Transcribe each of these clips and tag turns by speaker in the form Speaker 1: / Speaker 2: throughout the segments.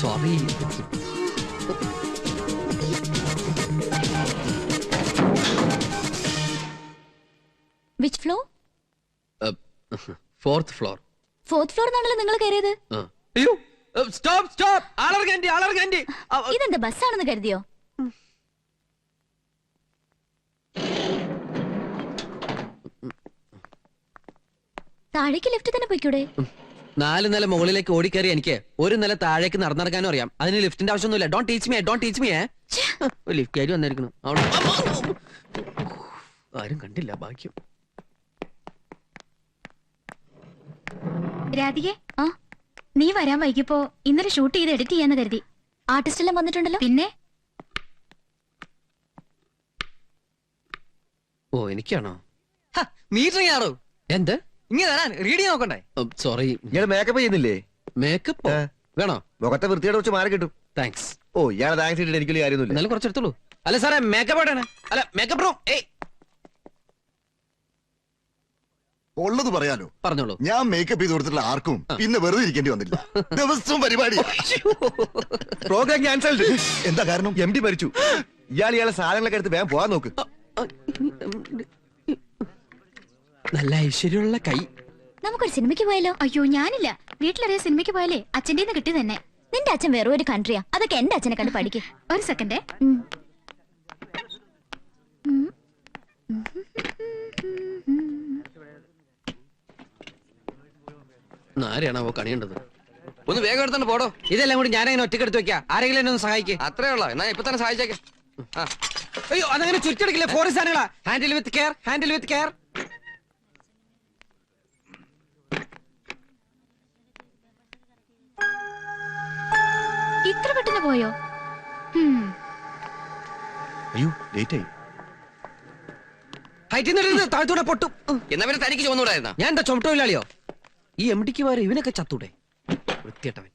Speaker 1: Sorry
Speaker 2: which floor
Speaker 1: fourth floor
Speaker 2: fourth floor എന്നാണല്ലോ നിങ്ങൾ കയറിയത്?
Speaker 1: അയ്യോ സ്റ്റോപ്പ് സ്റ്റോപ്പ് അലർഗാൻഡി അലർഗാൻഡി
Speaker 2: ഇതെന്താ ബസ്സാണെന്ന് കരുതിയോ? താഴേക്ക് ലിഫ്റ്റ് തന്നെ പോയിക്കൂടെ?
Speaker 1: നാല് നില മുകളിലേക്ക് ഓടിക്കേറി എനിക്ക് ഒരു നില താഴേക്ക് നടന്നിറങ്ങാനും അറിയാം. അതിന് ലിഫ്റ്റിന്റെ ആവശ്യമൊന്നുമില്ല. Don't teach me don't teach me lift കയറി വന്നിരിക്കുന്നു. അവിടെ. ആരും കണ്ടില്ല ഭാഗ്യം.
Speaker 3: രാധികെ
Speaker 2: ആ
Speaker 3: നീ വരാൻ വൈകിയപ്പോ ഇന്നലെ ഷൂട്ട് ചെയ്ത് എഡിറ്റ് ചെയ്യാന്ന് കരുതി.
Speaker 2: ആർട്ടിസ്റ്റ് എല്ലാം വന്നിട്ടുണ്ടല്ലോ.
Speaker 3: പിന്നെ?
Speaker 1: ഓ എനിക്കാണോ?
Speaker 4: മീറ്റിംഗ് ആണോ
Speaker 1: എന്ത്?
Speaker 4: നോക്കണ്ടേ?
Speaker 1: സോറി
Speaker 5: ഇയാൾ മേക്കപ്പ് ചെയ്യുന്നില്ലേ?
Speaker 1: മേക്കപ്പ് വേണോ?
Speaker 5: മുഖത്തെ വൃത്തിയുടെ കുറച്ച് മാറി കിട്ടും.
Speaker 1: താങ്ക്സ്
Speaker 5: ഓ ഇയാളെ താങ്ക്സ് ഇട്ടിട്ട് എനിക്കൊരു കാര്യമൊന്നുമില്ല.
Speaker 1: എന്നാലും അല്ല സാറേ മേക്കപ്പ് അല്ല മേക്കപ്പ് റൂം ഏയ്.
Speaker 6: ഉള്ളത് പറയാലോ.
Speaker 1: പറഞ്ഞോളൂ.
Speaker 6: ഞാൻ മേക്കപ്പ് ചെയ്ത് കൊടുത്തിട്ടുള്ള ആർക്കും പിന്നെ വെറുതെ ഇരിക്കേണ്ടി വന്നില്ല. ദിവസവും പരിപാടി.
Speaker 5: പ്രോഗ്രാം ക്യാൻസൽഡ്
Speaker 6: എന്താ കാരണം?
Speaker 5: എം ഡി മരിച്ചു. ഇയാൾ ഇയാളെ സാധനങ്ങളൊക്കെ എടുത്ത് വേഗം പോവാൻ നോക്ക്.
Speaker 1: നല്ല ഐശ്വര്യമുള്ള കൈ.
Speaker 2: നമുക്കൊരു സിനിമയ്ക്ക് പോയാലോ?
Speaker 3: അയ്യോ ഞാനില്ല. വീട്ടിലറിയ സിനിമയ്ക്ക് പോയാലേ അച്ഛന്റെ കിട്ടി തന്നെ.
Speaker 2: നിന്റെ അച്ഛൻ വേറെ ഒരു കൺട്രിയാ അതൊക്കെ എന്റെ അച്ഛനെ കണ്ട് പഠിക്കും.
Speaker 3: ഒരു സെക്കൻഡ്
Speaker 1: ആരെയാണാവോ കണിയേണ്ടത്?
Speaker 4: ഒന്ന് വേഗം എടുത്തോണ്ട് പോടോ.
Speaker 1: ഇതെല്ലാം കൂടി ഞാനങ്ങനെ ഒറ്റക്കെടുത്ത് വെക്കാം? ആരെങ്കിലും എന്നെ ഒന്ന് സഹായിക്കേ.
Speaker 4: അത്രേ ഉള്ളോ? എന്നാ ഇപ്പൊ തന്നെ സഹായിച്ചേക്കെ.
Speaker 1: അയ്യോ അതങ്ങനെ ചുറ്റെടുക്കില്ല? Foreign സാധനങ്ങളാ. Handle with care handle with care
Speaker 3: പോയോ? ഹും,
Speaker 5: അയ്യോ ലേറ്റ് ആയി
Speaker 1: ഹൈറ്റിൽ നിന്ന് താഴ്ത്തൂടെ പൊട്ടും.
Speaker 4: എന്നാ പിന്നെ തനിക്ക് ചുമന്നൂടായിരുന്ന
Speaker 1: ഞാൻ എന്താ ചുമട്ടില്ലാളിയോ ഈ എം ഡിക്ക് വേറെ ഇവനൊക്കെ ചത്തൂടെ? വൃത്തിയട്ടവൻ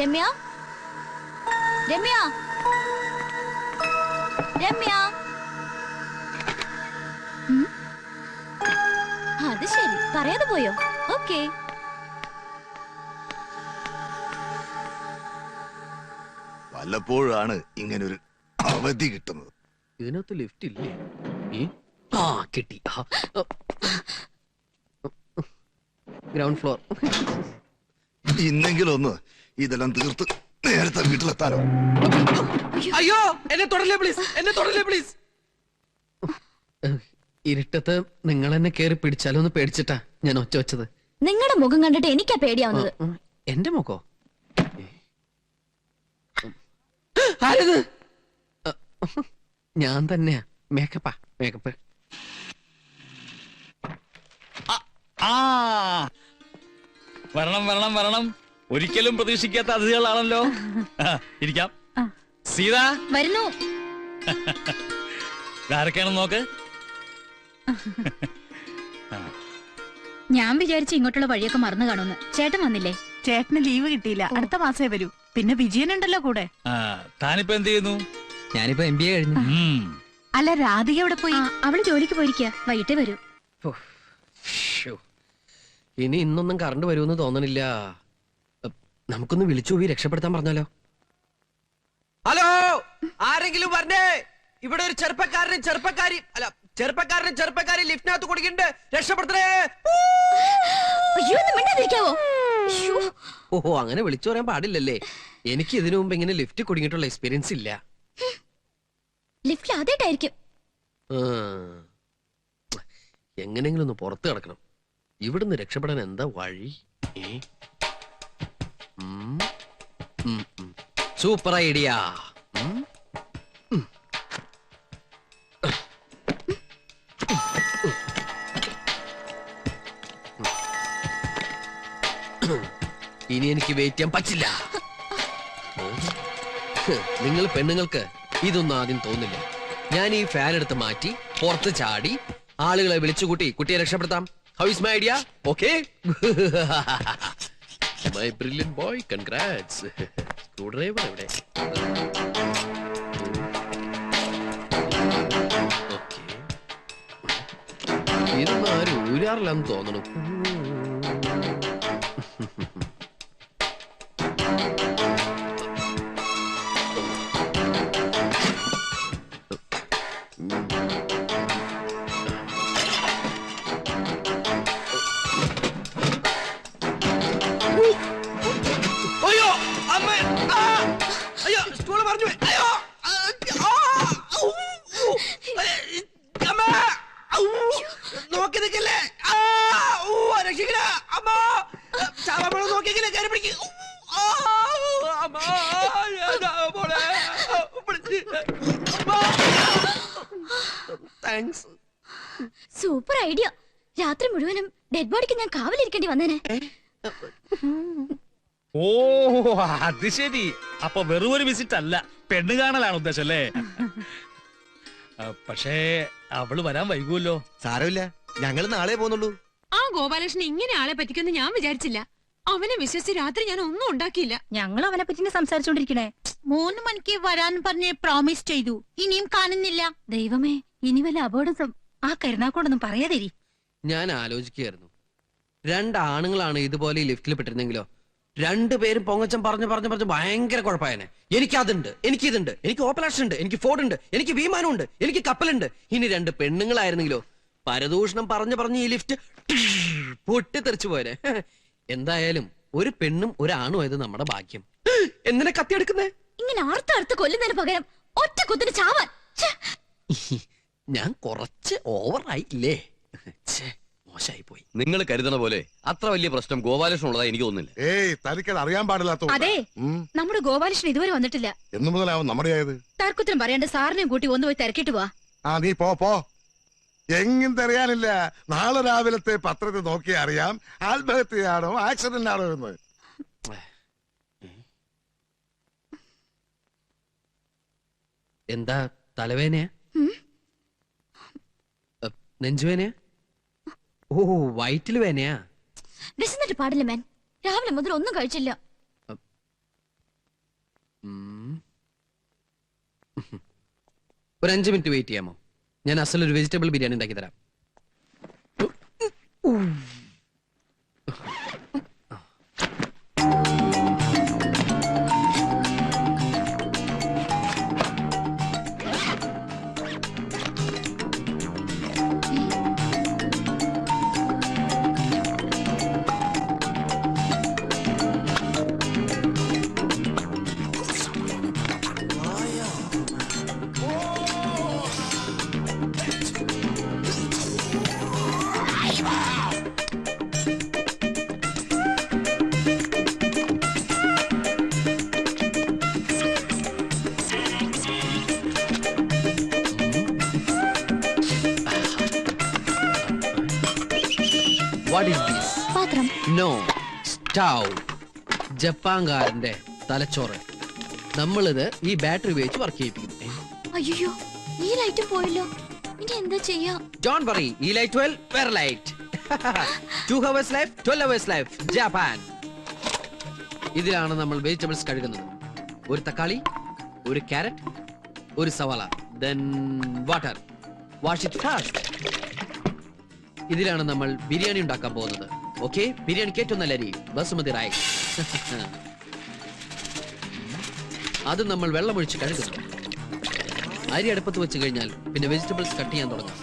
Speaker 2: രമ്യ? രമ്യ? രമ്യ? പറയാതെ പോയോ? ഓക്കേ.
Speaker 6: വല്ലപ്പോഴാണ് ഇങ്ങനെ ഒരു അവധി കിട്ടുന്നത്.
Speaker 1: ഇതിനകത്ത് ലിഫ്റ്റ് ഇല്ലേ? ഈ ആ കിട്ടി. ഗ്രൗണ്ട് ഫ്ലോർ
Speaker 6: ഇന്നെങ്കിലും ഒന്ന് ഇതെല്ലാം തീർത്ത് നേരത്തെ വീട്ടിലെത്താനോ
Speaker 1: അയ്യോ എന്നെ തൊടല്ലേ പ്ലീസ് എന്നെ തൊടല്ലേ പ്ലീസ് ഇരുട്ടത്ത് നിങ്ങൾ എന്നെ കേറി പിടിച്ചാലോ എന്ന് പേടിച്ചിട്ടാ ഞാൻ ഒച്ച വെച്ചത്.
Speaker 2: നിങ്ങളുടെ മുഖം കണ്ടിട്ട് എനിക്കാ പേടിയാവുന്നത്.
Speaker 1: എന്റെ മുഖോ? ആരത്? ഞാൻ തന്നെയാ. മേക്കപ്പാ മേക്കപ്പ്.
Speaker 7: ആ വരണം വരണം വരണം. ഒരിക്കലും പ്രതീക്ഷിക്കാത്ത അതിഥികളാണല്ലോ. ആ, ഇരിക്കാം. സീത?
Speaker 3: വരുന്നു.
Speaker 7: ആരൊക്കെയാണെന്ന് നോക്ക്.
Speaker 3: ഞാൻ വിചാരിച്ചു ഇങ്ങോട്ടുള്ള വഴിയൊക്കെ മറന്നു കാണുന്നു ചേട്ടൻ വന്നില്ലേ?
Speaker 8: ചേട്ടന് ലീവ് കിട്ടിയില്ല. അടുത്ത മാസേ വരൂ. പിന്നെ വിജയനുണ്ടല്ലോ കൂടെ.
Speaker 7: ആ താനിപ്പോ എന്ത് ചെയ്യുന്നു?
Speaker 1: ഞാനിപ്പോ എം ബി എ കഴിഞ്ഞു.
Speaker 8: അല്ല രാധിക അവിടെ പോയി?
Speaker 3: അവൾ ജോലിക്ക് പോയിരിക്കുക വൈകിട്ടേ വരൂ.
Speaker 1: ഇനി ഇന്നൊന്നും കറണ്ട് വരുമെന്ന് തോന്നണില്ല. നമുക്കൊന്ന് വിളിച്ചു പോയി രക്ഷപ്പെടുത്താൻ പറഞ്ഞാലോ? ഹലോ ആരെങ്കിലും പറഞ്ഞേ ഇവിടെ ഒരു ചെറുപ്പക്കാരനും ചെറുപ്പക്കാരി അല്ല ചെറുപ്പക്കാരനും ചെറുപ്പക്കാരി ലിഫ്റ്റിനകത്ത് കുടിക്കണ്ട് രക്ഷപ്പെടുത്തണേ
Speaker 2: അയ്യോ ഒന്ന് മിണ്ടാതിരിക്കാവോ അയ്യോ,
Speaker 1: ഓഹോ അങ്ങനെ വിളിച്ചു പറയാൻ പാടില്ലല്ലേ എനിക്ക് ഇതിനു മുമ്പ് ഇങ്ങനെ ലിഫ്റ്റ് കുടുങ്ങിയിട്ടുള്ള എക്സ്പീരിയൻസ് ഇല്ല
Speaker 2: ലിഫ്റ്റിൽ ആദ്യമായിട്ടായിരിക്കും
Speaker 1: ആ. എങ്ങനെങ്കിലും ഒന്ന് പുറത്ത് കിടക്കണം ഇവിടുന്ന് രക്ഷപ്പെടാൻ എന്താ വഴി ഏ? ഉം. ഉം, ഉം. Super idea. ഉം. ഇനി എനിക്ക് വെയിറ്റ് ചെയ്യാൻ പറ്റില്ല. നിങ്ങൾ പെണ്ണുങ്ങൾക്ക് ഇതൊന്നും ആദ്യം തോന്നില്ല. ഞാൻ ഈ ഫാൻ എടുത്ത് മാറ്റി പുറത്ത് ചാടി ആളുകളെ വിളിച്ചുകൂട്ടി കുട്ടിയെ രക്ഷപ്പെടുത്താം. How is my idea okay my brilliant boy congrats screwdriver എവിടെ ഇതൊന്നും ആരും ഊരാറില്ലെന്ന് തോന്നണു. നോക്കി നിൽക്കല്ലേ ആ! ഊ! രക്ഷിക്കണ അമ്മ. ചാവാപ്പഴം നോക്കിയെങ്കിലേ കയറി പിടിക്കും.
Speaker 2: സൂപ്പർ ഐഡിയ രാത്രി മുഴുവനും ഡെഡ് ബോഡിക്ക് ഞാൻ കാവലിരിക്കേണ്ടി വന്നേനെ.
Speaker 7: ഓ അത് ശരി. അപ്പൊ വെറും ഒരു വിസിറ്റ് അല്ല. പെണ്ണ് കാണലാണ് ഉദ്ദേശം അല്ലേ? പക്ഷേ അവൾ വരാൻ വൈകുമല്ലോ
Speaker 5: സാരമില്ല. ഞങ്ങൾ നാളെ പോകുന്നുള്ളൂ.
Speaker 9: ആ ഗോപാലകൃഷ്ണൻ ഇങ്ങനെ ആളെ പറ്റിക്കൊന്നും ഞാൻ വിചാരിച്ചില്ല. അവനെ വിശ്വസിച്ച് രാത്രി ഞാൻ ഒന്നും ഉണ്ടാക്കിയില്ല.
Speaker 3: ഞങ്ങൾ അവനെ പറ്റി സംസാരിച്ചോണ്ടിരിക്കണേ.
Speaker 8: മൂന്ന് മണിക്ക് വരാൻ പറഞ്ഞ് പ്രോമിസ് ചെയ്തു. ഇനിയും കാണുന്നില്ല.
Speaker 3: ദൈവമേ ഇനി വല്ല അപകടം ആ കരുനാക്കോടൊന്നും പറയാതിരി.
Speaker 1: ഞാൻ ആലോചിക്കുകയായിരുന്നു. രണ്ടാണുങ്ങളാണ് ഇതുപോലെ ഈ ലിഫ്റ്റിൽ പെട്ടിരുന്നെങ്കിലോ? രണ്ടുപേരും പൊങ്ങച്ചം പറഞ്ഞു പറഞ്ഞു പറഞ്ഞു ഭയങ്കര കുഴപ്പമായനെ. എനിക്ക് അതുണ്ട് എനിക്ക് ഇതുണ്ട് എനിക്ക് ഓപ്പറേഷൻ ഉണ്ട് എനിക്ക് ഫോർഡ് ഉണ്ട് എനിക്ക് വിമാനം ഉണ്ട് എനിക്ക് കപ്പലുണ്ട് ഇനി രണ്ട് പെണ്ണുങ്ങളായിരുന്നെങ്കിലോ പരദൂഷണം പറഞ്ഞു പറഞ്ഞു ഈ ലിഫ്റ്റ് പൊട്ടിത്തെറിച്ചു പോയനെ. എന്തായാലും ഒരു പെണ്ണും ഒരാണും ആയത് നമ്മുടെ ഭാഗ്യം. എന്തിനെ കത്തിയെടുക്കുന്നേ
Speaker 2: ഇങ്ങനെ ആർത്തടുത്ത് കൊല്ലുന്നതിന് പകരം ഒറ്റ കുത്തിന് ചാവാൻ.
Speaker 1: ഞാൻ കുറച്ച് ഓവറായില്ലേ ഛേ. മോശമായി പോയി
Speaker 4: നിങ്ങൾ കരുതണ പോലെ അത്ര വലിയ പ്രശ്നം ഗോപാലകൃഷ്ണൻ ഉള്ളതായി എനിക്ക് തോന്നുന്നില്ല.
Speaker 6: ഏയ് തനിക്കത് അറിയാൻ പാടില്ലാത്ത
Speaker 3: അതെ നമ്മുടെ ഗോപാലകൃഷ്ണൻ ഇതുവരെ വന്നിട്ടില്ല.
Speaker 6: എന്നു മുതലാവും നമ്മുടെ ആയത്.
Speaker 3: തർക്കുത്തരം പറയാണ്ട് സാറിനെയും കൂട്ടി ഒന്ന് പോയി തിരക്കിട്ട് പോവാ.
Speaker 6: ആ നീ പോ പോ. എങ്ങും തെറിയാനില്ല നാളെ രാവിലത്തെ പത്രത്തിൽ നോക്കി അറിയാം ആത്മഹത്യയാണോ ആക്സിഡന്റ് ആണോ എന്ന്.
Speaker 1: എന്താ തലവേനയാ. നെഞ്ചുവേനയാ ഓ വയറ്റിൽ വേനയാ.
Speaker 2: വിശന്നിട്ട് പാടില്ല മാൻ. രാവിലെ മുതൽ ഒന്നും കഴിച്ചില്ല.
Speaker 1: ഉം. ഒരു അഞ്ച് മിനിറ്റ് വെയിറ്റ് ചെയ്യാമോ? ഞാൻ അസൽ ഒരു വെജിറ്റബിൾ ബിരിയാണി ഉണ്ടാക്കി തരാം. വാട്ട് ഈസ് ദിസ്
Speaker 2: പാത്രം.
Speaker 1: നോ സ്റ്റൗ ജപ്പാൻകാരന്റെ തലച്ചോറ്. നമ്മളിത് ഈ ബാറ്ററി ഉപയോഗിച്ച് വർക്ക് ചെയ്യിപ്പിക്കുന്നു.
Speaker 2: അയ്യോ ഈ ലൈറ്റ് പോയല്ലോ. ഇനി എന്താ ചെയ്യാ?
Speaker 1: ഡോണ്ട് വറി ഈ ലൈറ്റ് വെൽ വേറെ light two hours life twelve hours life Japan ഇതിലാണ് നമ്മൾ വെജിറ്റബിൾസ് കഴുകുന്നത്. ഒരു തക്കാളി ഒരു ക്യാരറ്റ് ഒരു സവാള. Then water wash it fast ഇതിലാണ് നമ്മൾ ബിരിയാണി ഉണ്ടാക്കാൻ പോകുന്നത്. ഓക്കെ ബിരിയാണിക്ക് ഏറ്റവും നല്ല അരി ബസുമതി റൈസ് അത് നമ്മൾ വെള്ളമൊഴിച്ച് കഴുകുന്നു. അരി അടുപ്പത്ത് വെച്ച് കഴിഞ്ഞാൽ പിന്നെ വെജിറ്റബിൾസ് കട്ട് ചെയ്യാൻ തുടങ്ങാം.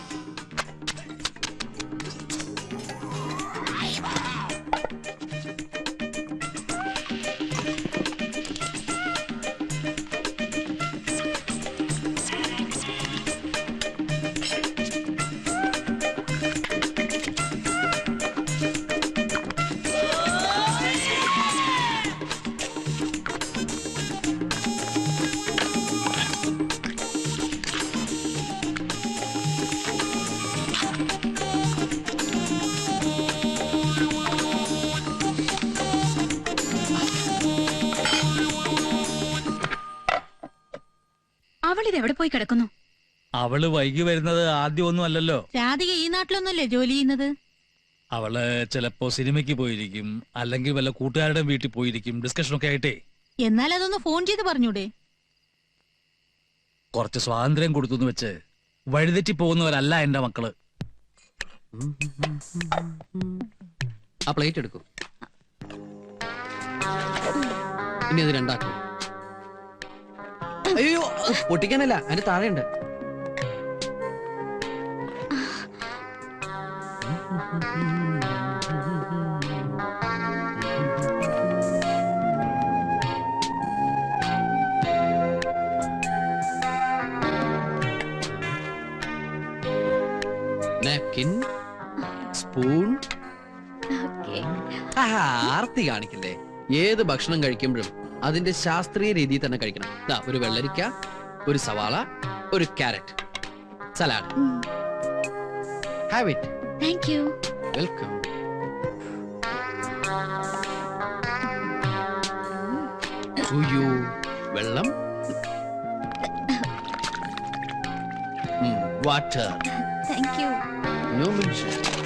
Speaker 3: അവളിത് എവിടെ പോയി കിടക്കുന്നു?
Speaker 7: അവൾ വൈകി വരുന്നത് ആദ്യം ഒന്നും അല്ലല്ലോ.
Speaker 8: രാധിക ഈ നാട്ടിലൊന്നുമല്ലേ ജോലി ചെയ്യുന്നത്?
Speaker 7: അവൾ ചിലപ്പോ സിനിമയ്ക്ക് പോയിരിക്കും അല്ലെങ്കിൽ വല്ല കൂട്ടുകാരുടെ വീട്ടിൽ പോയിരിക്കും ഡിസ്കഷൻ ഒക്കെ ആയിട്ടേ.
Speaker 8: എന്നാൽ അതൊന്ന് ഫോൺ ചെയ്ത് പറഞ്ഞൂടെ?
Speaker 7: കുറച്ച് സ്വാതന്ത്ര്യം കൊടുത്തു വെച്ച് വഴിതെറ്റി പോകുന്നവരല്ല എന്റെ മക്കൾ.
Speaker 1: ആ പ്ലേറ്റ് എടുക്കും. ഇനി അത് രണ്ടാക്കും. അയ്യോ. പൊട്ടിക്കാനല്ല അതിന്റെ താഴെയുണ്ട്. Napkin spoon. ആർത്തി കാണിക്കില്ലേ? ഏത് ഭക്ഷണം കഴിക്കുമ്പോഴും അതിന്റെ ശാസ്ത്രീയ രീതിയിൽ തന്നെ കഴിക്കണം. ഇതാ ഒരു വെള്ളരിക്ക ഒരു സവാള ഒരു carrot. Salad. Have it
Speaker 2: thank you
Speaker 1: welcome ഉയ്യോ വെള്ളം. Water
Speaker 2: thank you
Speaker 1: no mention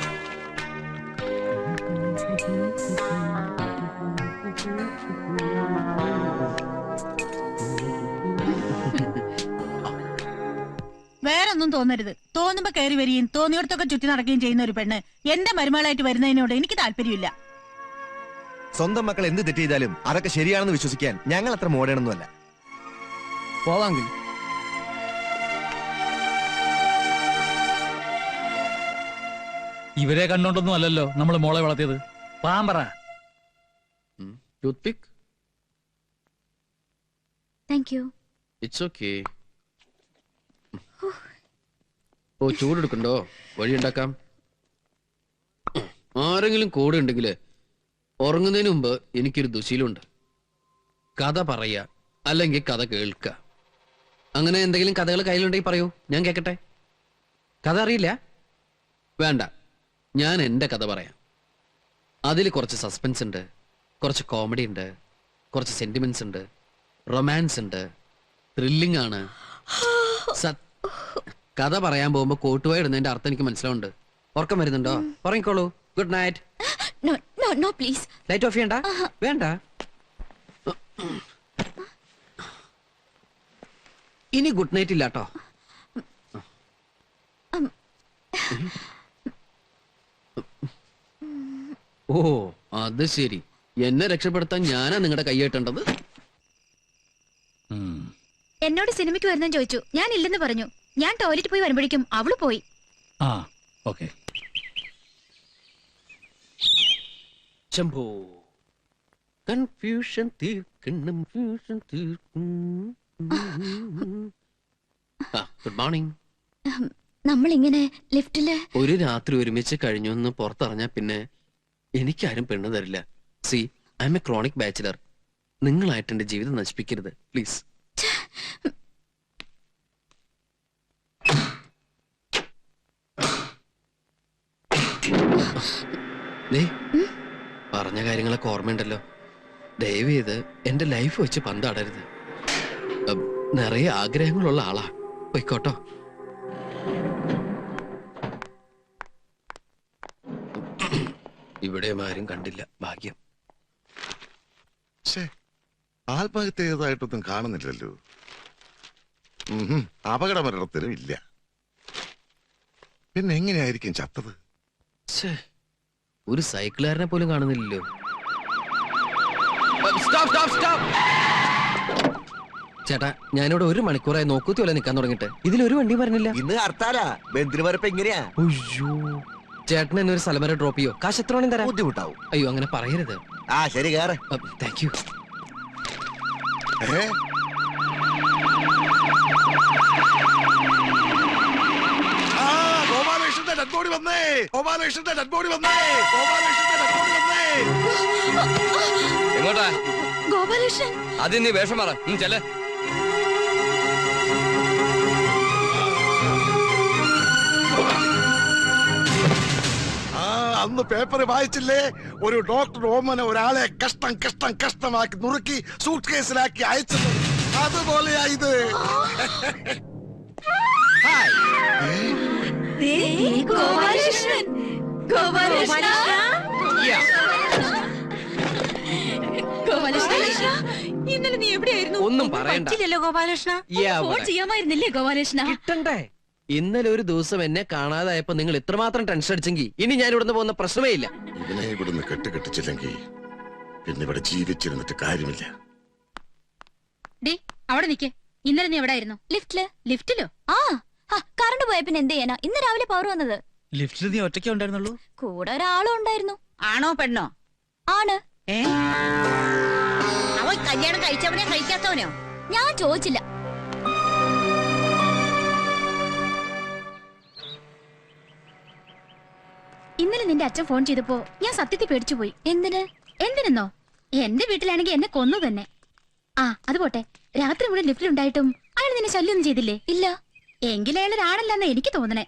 Speaker 8: വേറൊന്നും തോന്നരുത്. തോന്നുമ്പോ കയറി വരികയും തോന്നിയോടത്തൊക്കെ ചുറ്റി നടക്കുകയും ചെയ്യുന്ന ഒരു പെണ്ണ് എന്റെ മരുമകളായിട്ട് വരുന്നതിനോട് എനിക്ക് താല്പര്യമില്ല.
Speaker 5: സ്വന്തം മക്കൾ എന്ത് തെറ്റ് ചെയ്താലും അതൊക്കെ ശരിയാണെന്ന് വിശ്വസിക്കാൻ ഞങ്ങൾ അത്ര മോഡേണൊന്നുമല്ല.
Speaker 1: പോവാങ്കിൽ.
Speaker 7: ഇവരെ കണ്ടോണ്ടൊന്നും അല്ലല്ലോ നമ്മൾ മോളെ വളർത്തിയത്. Pampara.
Speaker 1: Toothpick
Speaker 2: thank you
Speaker 1: it's okay ഓ ചൂടെടുക്കണ്ടോ? വഴിയുണ്ടാക്കാം. ആരെങ്കിലും കൂടെ ഉണ്ടെങ്കിൽ ഉറങ്ങുന്നതിന് മുമ്പ് എനിക്കൊരു ദുശീലുണ്ട് കഥ പറയുക അല്ലെങ്കിൽ കഥ കേൾക്ക അങ്ങനെ എന്തെങ്കിലും കഥകൾ കയ്യിലുണ്ടെങ്കിൽ പറയൂ. ഞാൻ കേൾക്കട്ടെ കഥ അറിയില്ല? വേണ്ട. ഞാൻ എന്റെ കഥ പറയാം. അതിൽ കുറച്ച് സസ്പെൻസ് ഉണ്ട് കുറച്ച് കോമഡി ഉണ്ട് കുറച്ച് സെന്റിമെന്റ്സ് ഉണ്ട് റൊമാൻസ് ഉണ്ട് ത്രില്ലിംഗ് ആണ്. സത്- കഥ പറയാൻ പോകുമ്പോ കോട്ടുവായി ഇടുന്നതിന്റെ അർത്ഥം എനിക്ക് മനസ്സിലുണ്ട് ഉറക്കം വരുന്നുണ്ടോ? ഉറങ്ങിക്കോളൂ. Good night
Speaker 2: no no no please
Speaker 1: light off ചെയ്യണ്ട? വേണ്ട. ഇനി ഗുഡ് നൈറ്റ് ഇല്ലാട്ടോ. ഓ അത് ശരി. എന്നെ രക്ഷപ്പെടുത്താൻ ഞാനാ നിങ്ങളുടെ കൈയേട്ടേണ്ടത്
Speaker 3: എന്നോട് സിനിമയ്ക്ക് വരുന്ന ചോദിച്ചു. ഞാൻ ഇല്ലെന്ന് പറഞ്ഞു. ഞാൻ ടോയ്ലറ്റ് പോയി വരുമ്പോഴേക്കും അവൾ പോയി.
Speaker 7: ആ ഓക്കെ
Speaker 1: ശംഭോ കൺഫ്യൂഷൻ തീർക്കണം ഫ്യൂഷൻ തീർക്കും. ഗുഡ് മോർണിംഗ്
Speaker 2: നമ്മളിങ്ങനെ ലിഫ്റ്റിൽ
Speaker 1: ഒരു രാത്രി ഒരുമിച്ച് കഴിഞ്ഞു എന്ന് പുറത്തിറങ്ങാ പിന്നെ എനിക്കാരും പെണ്ണ് തരില്ല. C I M A chronic bachelor നിങ്ങളായിട്ട് എന്റെ ജീവിതം നശിപ്പിക്കരുത് പ്ലീസ് ദേ, പറഞ്ഞ കാര്യങ്ങളൊക്കെ ഓർമ്മയുണ്ടല്ലോ. ദയവ് ചെയ്ത് എന്റെ ലൈഫ് വെച്ച് പന്താടരുത്. നിറയെ ആഗ്രഹങ്ങളുള്ള ആളാ. പൊയ്ക്കോട്ടോ. ഇവിടെ ആരും കണ്ടില്ല. ഭാഗ്യം.
Speaker 6: ആത്മഹത്യതായിട്ടൊന്നും ആത്മഹത്യ ചെയ്തതായിട്ടൊന്നും കാണുന്നില്ലല്ലോ അപകടമരണത്തിനും ഇല്ല. പിന്നെ എങ്ങനെയായിരിക്കും ചത്തത്?
Speaker 1: ഛേ, ഒരു സൈക്കിളുകാരനെ പോലും കാണുന്നില്ലല്ലോ. ചേട്ടാ ഞാനിവിടെ ഒരു മണിക്കൂറായി നോക്കൂത്തി വല്ല നിൽക്കാൻ തുടങ്ങിയിട്ട്. ഇതിലൊരു വണ്ടി പറഞ്ഞില്ല
Speaker 5: ഇന്ന് ഹർത്താലാ. ബന്ധിന് വരപ്പ എങ്ങനെയാ?
Speaker 1: അയ്യോ. ചേട്ടൻ എന്നെ ഒരു സ്ഥലം വരെ ഡ്രോപ്പ് ചെയ്യോ? കാശ് എത്ര മണി തരാം
Speaker 5: ബുദ്ധിമുട്ടാവും.
Speaker 1: അയ്യോ അങ്ങനെ പറയരുത്.
Speaker 5: ആ ശരി കേറ്.
Speaker 1: താങ്ക് യു
Speaker 6: ഏ ആ, ഗോപാലകൃഷ്ണന്റെ ഡെഡ് ബോഡി വന്നേ. ഗോപാലകൃഷ്ണന്റെ ഡെഡ് ബോഡി വന്നേ. ഗോപാലകൃഷ്ണന്റെ ഡെഡ് ബോഡി വന്നേ.
Speaker 4: എങ്ങോട്ടാ?
Speaker 2: ഗോപാലകൃഷ്ണൻ.
Speaker 4: ആദ്യം നീ വേഷം പറ ചെല്ലേ.
Speaker 6: ആ അന്ന് പേപ്പർ വായിച്ചില്ലേ? ഒരു ഡോക്ടർ ഓമന ഒരാളെ കഷ്ടം കഷ്ടം കഷ്ടമാക്കി നുറുക്കി സൂട്ട് കേസിലാക്കി അയച്ചത്. അതുപോലെയാ ഇത്.
Speaker 2: ഗോപാലകൃഷ്ണൻ. ഗോപാലകൃഷ്ണ? ഗോപാലകൃഷ്ണ
Speaker 9: ഇന്നലെ നീ എവിടെയായിരുന്നു?
Speaker 1: ഒന്നും പറയണ്ട.
Speaker 8: പറ്റില്ലല്ലോ ഗോപാലകൃഷ്ണ.
Speaker 3: ഫോൺ ചെയ്യാമായിരുന്നില്ലേ ഗോപാലകൃഷ്ണ?
Speaker 1: കിട്ടണ്ടേ? ഇന്നലെ ഒരു ദിവസം എന്നെ കാണാതായപ്പോ നിങ്ങൾ ഇത്രമാത്രം ടെൻഷൻ അടിച്ചെങ്കിൽ ഇനി ഞാൻ ഇവിടുന്ന് പോകുന്ന പ്രശ്നമേ ഇല്ല.
Speaker 6: ഇവനെ ഇവിടുന്ന് കെട്ടുകെട്ടിച്ചില്ലെങ്കിൽ പിന്നെ ഇവിടെ ജീവിച്ചിരുന്നിട്ട് കാര്യമില്ല.
Speaker 3: ഡേ അവിടെ നിക്കേ. ഇന്നലെ നീ എവിടെ ആയിരുന്നു
Speaker 2: ലിഫ്റ്റിൽ
Speaker 3: ലിഫ്റ്റിലോ
Speaker 2: ആ ആ, കറണ്ട് പോയ പിന്നെ എന്ത് ചെയ്യാനാ? ഇന്ന് രാവിലെ പവർ വന്നത്.
Speaker 7: ലിഫ്റ്റിൽ നീ ഒറ്റയ്ക്ക് ഉണ്ടായിരുന്നുള്ളൂ?
Speaker 2: കൂടെ ഒരാളും ഉണ്ടായിരുന്നു.
Speaker 8: ആണോ പെണ്ണോ?
Speaker 2: ആണ്.
Speaker 8: ഏ? അവൻ കല്യാണം കഴിച്ചവനെ കഴിക്കാത്തവനോ
Speaker 2: ഞാൻ ചോദിച്ചില്ല.
Speaker 3: ഇന്നലെ നിന്റെ അച്ഛൻ ഫോൺ ചെയ്തപ്പോ ഞാൻ സത്യത്തിൽ പേടിച്ചു പോയി.
Speaker 2: എന്തിന്?
Speaker 3: എന്തിനെന്നോ? എന്റെ വീട്ടിലാണെങ്കിൽ എന്നെ കൊന്നു തന്നെ. ആ അത് പോട്ടെ. രാത്രി മുഴുവൻ ലിഫ്റ്റിലുണ്ടായിട്ടും അയാൾ നിന്നെ ശല്യം ചെയ്തില്ലേ?
Speaker 2: ഇല്ല.
Speaker 3: എങ്കിലും അയാൾ എനിക്ക് തോന്നണേ.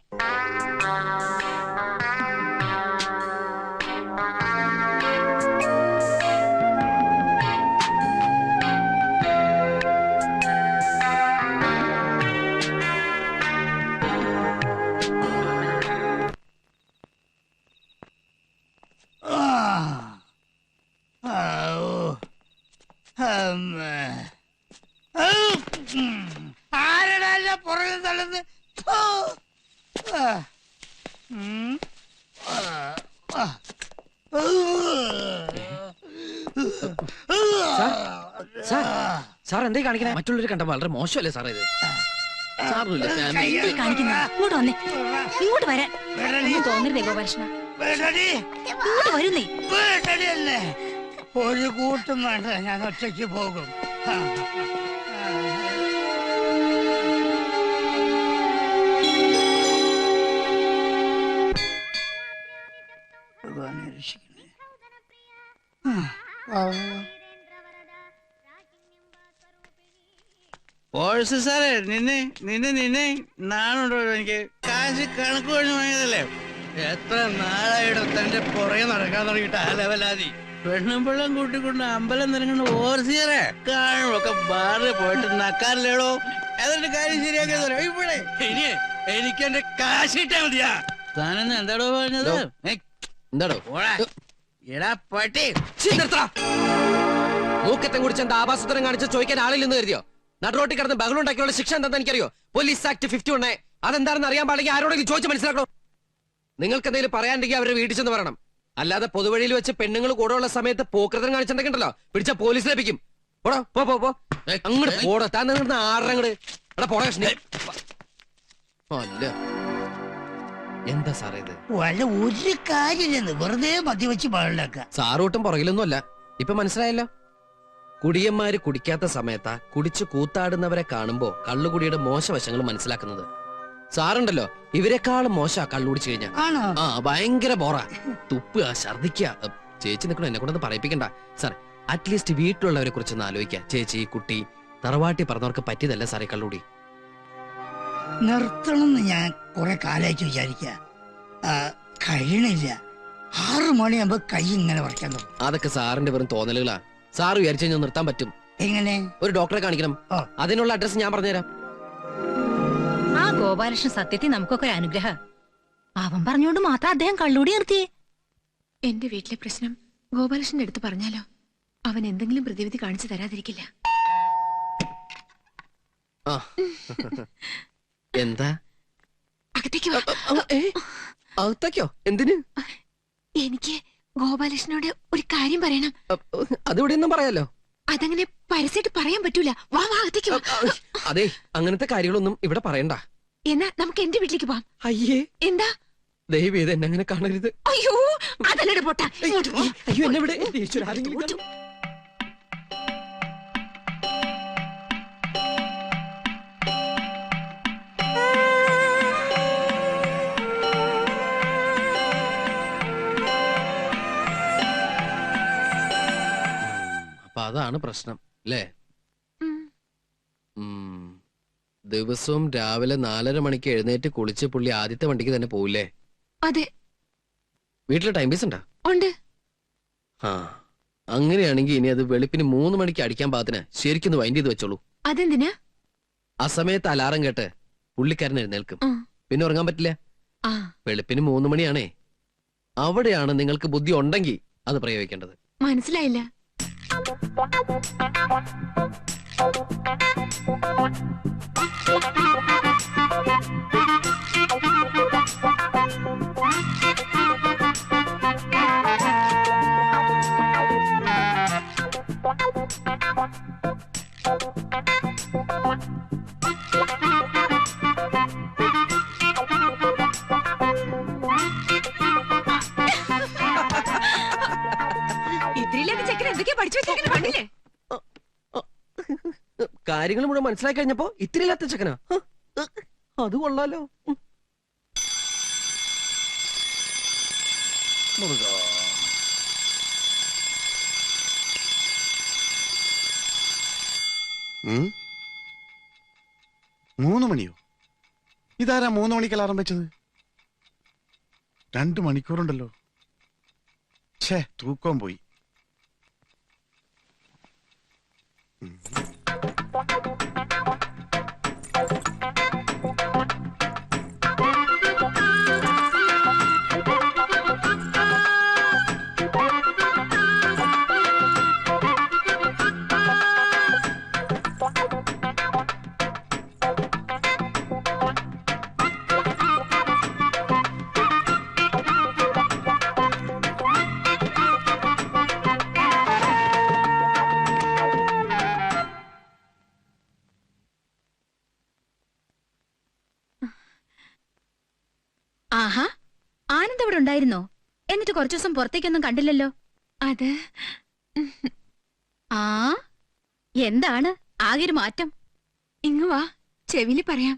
Speaker 1: മറ്റുള്ളവർ കണ്ട വളരെ മോശമല്ലേ സാർ ഇത്
Speaker 3: കാണിക്കുന്നത് ഇങ്ങോട്ട് വന്നേ ഇങ്ങോട്ട് വരാൻ. ഒന്നും തോന്നരുതേ ഗോപാലകൃഷ്ണ. ഇങ്ങോട്ട് വരുന്നേ.
Speaker 10: ഒരു കൂട്ടും വേണ്ട ഞാൻ ഒറ്റയ്ക്ക് പോകും. ഭഗവാനെ രക്ഷിക്കണേ. ആ. ആ. പോഴ്സ് സാറേ നിന്നെ നിന്നെ നിന്നെ നാണുണ്ടോ എനിക്ക്? കാശ് കണക്ക് കഴിഞ്ഞ് വാങ്ങിയതല്ലേ? എത്ര നാളായിട്ട് തന്റെ പുറകെ നടക്കാൻ തുടങ്ങിയിട്ട് ആ ലെവലാതി. പെണ്ണും പിള്ളം കൂട്ടിക്കൊണ്ട് അമ്പലം നിറങ്ങുന്ന ഓർസിയറെ കാണുമൊക്കെ ബാറിൽ പോയിട്ട് നക്കാറില്ലേടോ? അതിന്റെ കാര്യം ശരിയാക്കിയതല്ലോ? ഇവിടെ ഇനി എനിക്ക് എന്റെ കാശ് കിട്ടാ മതിയാ. താനെന്ന് എന്താടോ പറഞ്ഞത്?
Speaker 1: എന്താടോ.
Speaker 10: എടാ പട്ടി
Speaker 1: ഛീ, മൂക്കറ്റം കുടിച്ച് എന്താ ആഭാസത്തരം കാണിച്ച് ചോദിക്കാൻ ആളില്ലെന്ന് കരുതിയോ? നടുറോട്ടിൽ കിടന്ന് ബഹളം ഉണ്ടാക്കിയുള്ള ശിക്ഷ എന്താണെന്ന് എനിക്കറിയോ? പോലീസ് ആക്ട് ഫിഫ്റ്റി ഉണ്ണേ അതെന്താണെന്ന് അറിയാൻ പാടില്ലെങ്കിൽ ആരോടെങ്കിലും ചോദിച്ച് മനസ്സിലാക്കണോ? നിങ്ങൾക്ക് എന്തെങ്കിലും പറയാണ്ടെങ്കിൽ അവരെ വീട്ടിൽ ചെന്ന് പറയണം അല്ലാതെ പൊതുവഴിയിൽ വെച്ച് പെണ്ണുങ്ങൾ കൂടെ ഉള്ള സമയത്ത് പോക്കൃതം കാണിച്ചിട്ടുണ്ടല്ലോ പിടിച്ച പോലീസ് ലഭിക്കും. പോടോ പോ പോ പോ. അങ്ങോട്ട് പോടോ. താൻ നിന്ന് ആറങ്ങട് എടാ പോടാ കൃഷ്ണ. അല്ല. എന്താ സാറേ ഇത്?
Speaker 10: വല്ല ഒരു കാര്യമില്ലെന്ന്. വെറുതെ മദ്യവെച്ച് പാടില്ലാക്ക
Speaker 1: സാറൂട്ടും പുറകിലൊന്നും അല്ല ഇപ്പൊ മനസ്സിലായല്ലോ. കുടിയന്മാര് കുടിക്കാത്ത സമയത്താ കുടിച്ച് കൂത്താടുന്നവരെ കാണുമ്പോ കള്ളുകുടിയുടെ മോശവശങ്ങൾ മനസ്സിലാക്കുന്നത്. സാറുണ്ടല്ലോ ഇവരെക്കാളും മോശ കള്ളുകുടിച്ചു കഴിഞ്ഞാ.
Speaker 10: ആണോ?
Speaker 1: ആ ഭയങ്കര ബോറ. തുപ്പ് ഛർദിക്കുക അ, ചേച്ചി നിൽക്കണോ? എന്നെ കൊണ്ടൊന്ന് പറയിപ്പിക്കണ്ട. സാർ അറ്റ്ലീസ്റ്റ് വീട്ടിലുള്ളവരെ കുറിച്ചൊന്ന് ആലോചിക്കുക. ചേച്ചി കുട്ടി തറവാട്ടി പറഞ്ഞവർക്ക് പറ്റിയതല്ല സാറേ കള്ളുടി
Speaker 10: നിർത്തണമെന്ന് ഞാൻ കുറെ കാലമായിട്ട് വിചാരിക്ക കഴിയണില്ല. ആറു മണിയാകുമ്പോ കൈ ഇങ്ങനെ തുടങ്ങും.
Speaker 1: അതൊക്കെ സാറിന്റെ വെറും തോന്നലുകളാ. സാറ് വിചാരിച്ചു ഞാൻ നിർത്താൻ പറ്റും.
Speaker 10: എങ്ങനെ?
Speaker 1: ഒരു ഡോക്ടറെ കാണിക്കണം.
Speaker 10: ആ.
Speaker 1: അതിനുള്ള അഡ്രസ് ഞാൻ പറഞ്ഞുതരാം.
Speaker 8: ആ ഗോപാലകൃഷ്ണൻ സത്യത്തിൽ നമുക്കൊക്കെ ഒരു അനുഗ്രഹ അവൻ പറഞ്ഞോണ്ട് മാത്രം അദ്ദേഹം കള്ളൂടി നിർത്തിയേ.
Speaker 9: എന്റെ വീട്ടിലെ പ്രശ്നം ഗോപാലകൃഷ്ണന്റെ അടുത്ത് പറഞ്ഞാലോ? അവൻ എന്തെങ്കിലും പ്രതിവിധി കാണിച്ചു തരാതിരിക്കില്ല.
Speaker 1: ആ. എന്താ?
Speaker 9: അകത്തേക്ക് വാ.
Speaker 1: ഏ? അകത്തേക്കോ? എന്തിന്?
Speaker 9: എനിക്ക് ഗോപാലകൃഷ്ണനോട് ഒരു കാര്യം പറയണം.
Speaker 1: അതിവിടെ ഒന്നും പറയാലോ?
Speaker 9: അതങ്ങനെ പരസ്യമായിട്ട് പറയാൻ പറ്റൂല. വാ വാ അകത്തേക്ക്
Speaker 1: അതെ അങ്ങനത്തെ കാര്യങ്ങളൊന്നും ഇവിടെ പറയണ്ട.
Speaker 9: എന്നാ നമുക്ക് എന്റെ വീട്ടിലേക്ക് പോവാം.
Speaker 1: അയ്യേ.
Speaker 9: എന്താ?
Speaker 1: ദൈവം ഇത് എന്നെ അങ്ങനെ കാണരുത്.
Speaker 9: അയ്യോ അതല്ലേ പൊട്ട.
Speaker 1: അയ്യോ എന്നെ ഇവിടെ അതാണ് പ്രശ്നം അല്ലേ. ദിവസവും രാവിലെ നാലര മണിക്ക് എഴുന്നേറ്റ് കുളിച്ച് പുള്ളി ആദ്യത്തെ വണ്ടിക്ക് തന്നെ പോവില്ലേ?
Speaker 9: അതെ.
Speaker 1: വീട്ടിൽ ടൈം പീസ് ഉണ്ടോ?
Speaker 9: ഉണ്ട്.
Speaker 1: ആ. അങ്ങനെയാണെങ്കിൽ ഇനി അത് വെളുപ്പിന് മൂന്ന് മണിക്ക് അടിക്കാൻ പാകത്തിന് ശരിക്കും വൈൻഡ് ചെയ്ത് വെച്ചോളൂ.
Speaker 9: അതെന്തിനാ?
Speaker 1: ആ സമയത്ത് അലാറം കേട്ട് പുള്ളിക്കാരൻ എഴുന്നേൽക്കും. പിന്നെ ഉറങ്ങാൻ പറ്റില്ല? വെളുപ്പിന് മൂന്ന് മണിയാണേ. അവിടെയാണ് നിങ്ങൾക്ക് ബുദ്ധി ഉണ്ടെങ്കിൽ അത് പ്രയോഗിക്കേണ്ടത്.
Speaker 9: മനസ്സിലായില്ല.
Speaker 1: ഉം, അപ്പൊ കാര്യങ്ങൾ മുഴുവൻ മനസ്സിലാക്കി കഴിഞ്ഞപ്പോ ഇത്തിരി ഇല്ലാത്ത ചെക്കനാ. അത് കൊള്ളാലോ?
Speaker 11: മൂന്ന് മണിയോ? ഇതാരാ മൂന്ന് മണിക്ക് അലാറം വെച്ചത്? രണ്ട് മണിക്കൂറുണ്ടല്ലോ. ഛേ തൂക്കം പോയി.
Speaker 3: ആഹാ ആനന്ദ് അവിടെ ഉണ്ടായിരുന്നോ? എന്നിട്ട് കുറച്ചു ദിവസം പുറത്തേക്കൊന്നും കണ്ടില്ലല്ലോ.
Speaker 9: അത്
Speaker 3: ആ എന്താണ്? ആകെ ഒരു മാറ്റം.
Speaker 9: ഇങ്ങ് വാ ചെവിൽ പറയാം.